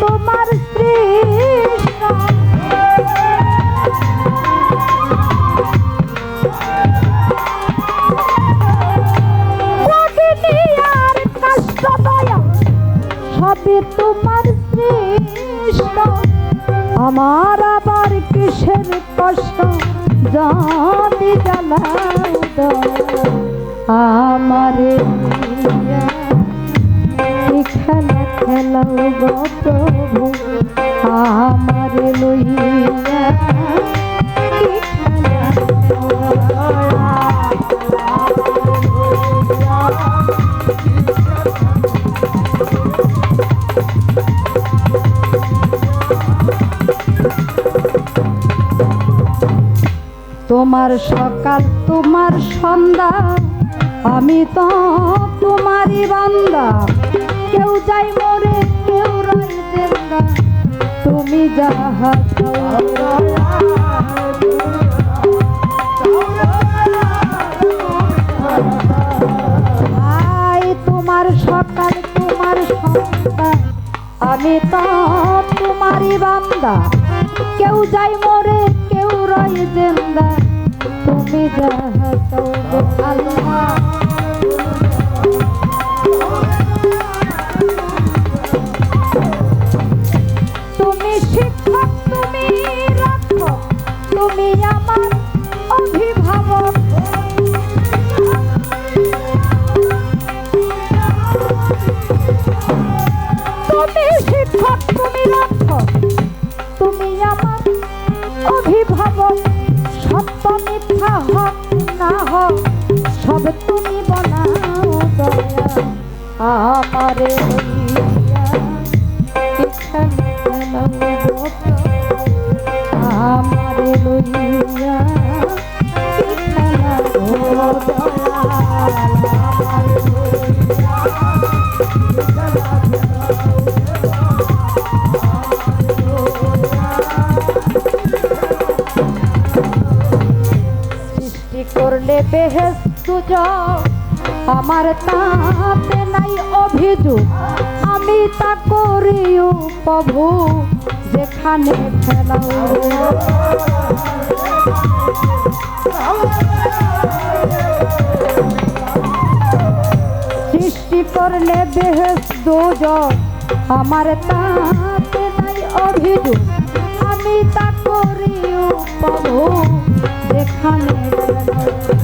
তোমার দয়া সবই তোমার সৃষ্ট আমার কিসের কষ্ট জানি জ্বালাও আমার খেলা খেলাও গো প্রভু লইয়া তোমার সকাল, তোমার সন্ধ্যা, আমি তো তোমারই বান্দা। কেউ যাই মরে, কেউ তুমি যাহা তোমার সকাল, তোমার সন্ধ্যা। আমি তো তোমারই বান্দা। কেউ যাই মরে, কেউ রয় জেন্দা তুমি যাহা আল্লাহ তুমি শিক্ষক দয়া আমারে লইয়া সৃষ্টি করলে বেহেস সুযোগ আমার তাতে নাই অভিযোগ। আমি তা করিও প্রভু, যেখানে ফেলাও সৃষ্টি করলে বেহেস দুজন আমার তাতে নাই অভিযোগ। আমি তা করিও প্রভু, যেখানে দয়াল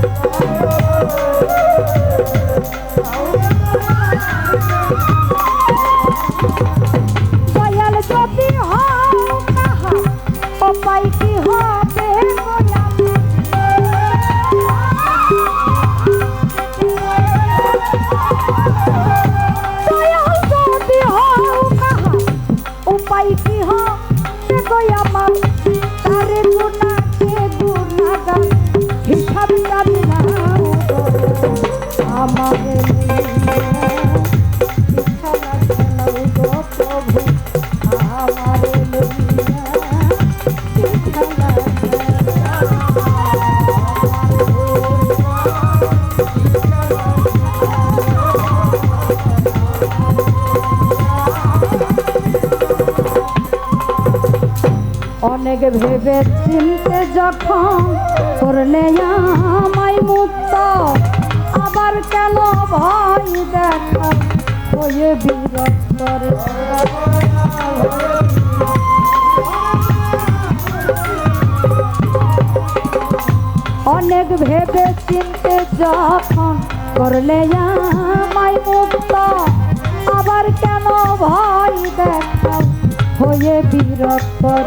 অনেক ভেবে চিনতে যখন করলে আমায় মুক্ত আবার কেন ভয় দেখা হয়ে বিরক্তর অনেক ভেবে চিনতে যখন করলে আমায় মুক্ত আবার কেন ভয় দেখা হয়ে বিরক্তর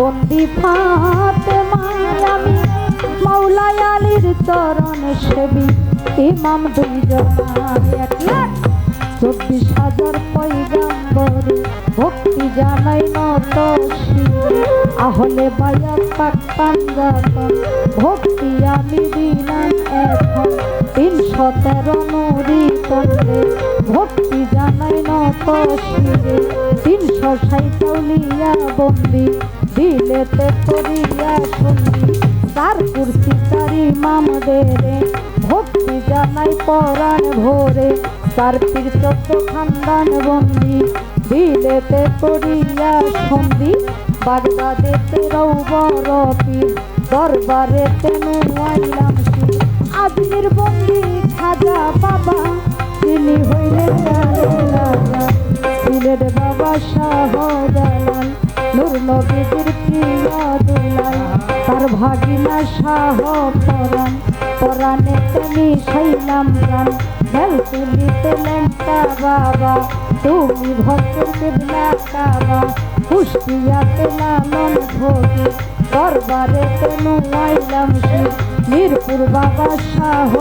বন্দি ফাতেমা আমি মাওলাই আলীর চরণ সেবী, ইমাম দুইজন এক লাখ চব্বিশ হাজার পৈগাম্বরে ভক্তি জানাই নত আহলে বায়া পাক পাঞ্জাতন, ভক্তি আমি দিলাম এখন। তিনশো তেরো নুরি তন্দ্রে ভক্তি জানাই নত শিরে। তিনশো সাইকাউলিয়া বন্দি দিলেতে করিয়া শুনি, তার কুর্সি তারি মামদেরে। ভক্তি জানাই পরাণ ভোরে, তার পীর চোদ্দ খানদান বন্দি। দিলেতে করিয়া সন্ধি বাগদাদেতে রৌবর পীর। দরবারেতে নুয়াইলাম শির। আজমির বন্দি খাজা বাবা, তিনি হইলেন রাজা। বাবা শাহ জালাল নূর নবীদের বাবা, তুমি ভক্তের কেবলা কাবা কুষ্টিয়াতে লালন ভোগে, দরবারে তেনু আইলাম শিব মিরপুর বাবা শাহ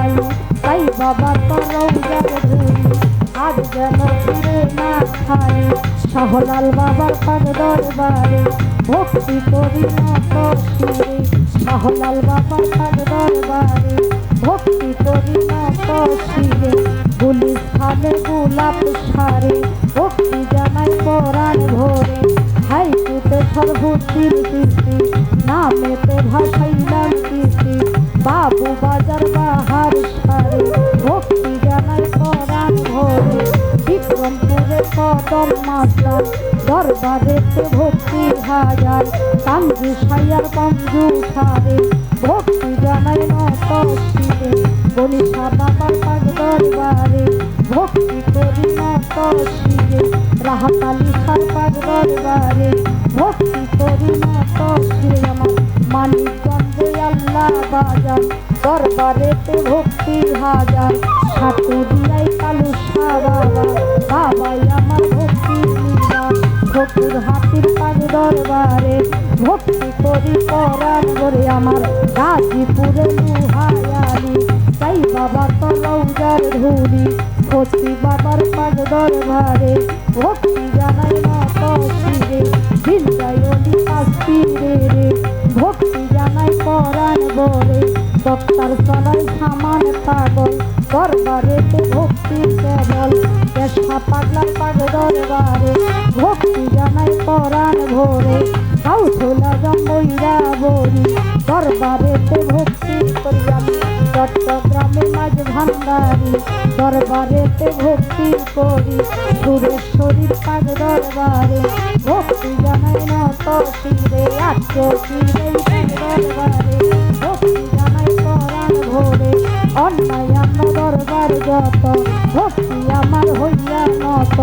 আলু তাই বাবা তরৌজার ধুলি আজ যেন ফিরে না খাই শাহলাল বাবার পাগ দরবারে, ভক্তি করি নত শিরে শাহলাল বাবার পাগ দরবারে, ভক্তি করি নত শিরে দরবারেতে ভক্তি হাজার কাঞ্জু সাইয়ার কঞ্জু সারে ভক্তি জানাই নত শিরে গণিসা বাবার পাগ দরবারে। ভক্তি করি নত শিরে রাহাতালি সার পাগ দরবারে। ভক্তি করি নত শিরে আমার মানিকগঞ্জে আল্লাহ বাজার। দরবারেতে ভক্তি হাজার সাতুরিয়াই করি পরাণ করে আমার গাজীপুরে লুহায়ালি। তাই বাবা তলৌজার ধুলি ভক্তি বাবার পাগ দরবারে। ভক্তি চট্টগ্রামে মাঝ ভান্ডারি, দরবারেতে ভক্তি করি। সুরেশ্বরী পাগ দরবারে ভক্তি জানাই নত শিরে আত্ম দরবারে। ভক্তি জানাই পরাণ ভোরে, অন্যায় আমার যত ভক্তি আমার হইয়া নত।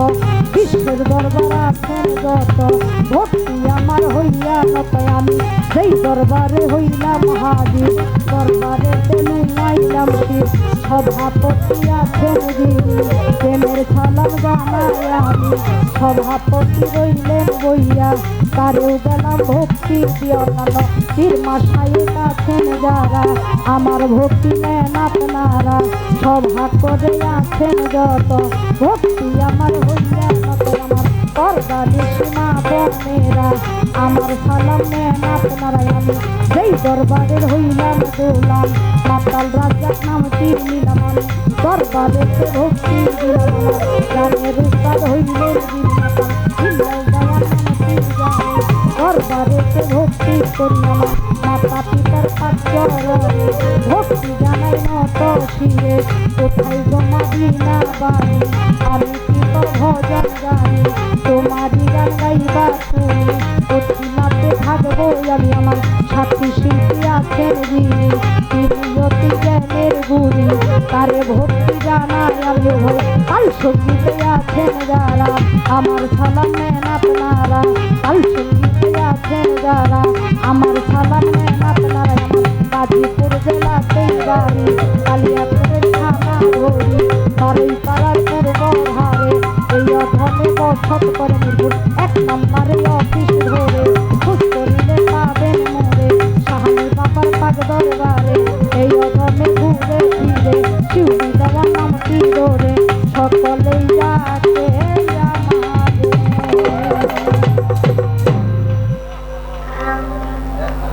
বিশ্বের দরবার আছেন যত ভক্তি আমার হইয়া নত। আমি সেই দরবারে হইলাম হাজির, দরবারে তেনু মাইলাম শিব সভাপতি আছেন যিনি, প্রেমের সালাম জানাই আমি। সভাপতি রইলেন বইয়া, তারেও গেলাম ভক্তি আছেন যারা, আমার ভক্তি নেন আপনারা। সভা করে আছেন যত। ভক্তি আমার হইয়া নত আমার পর্দারি সীমা বনেরা আমার সালাম নেন আপনারা আমি। যেই দরবারের হইলাম গোলাম। মাতাল রাজার নাম তীর নিলাম আমি। দরবারেতে ভক্তি গানের উস্তাদ হইলেন দরবারেতে ভক্তি করি সঙ্গীতে আছেন যারা আমার সালাম নেন আপনারা কাল সঙ্গীতে আছেন যারা আমার সালাম নেন আপনারা গাজীপুর বসত করে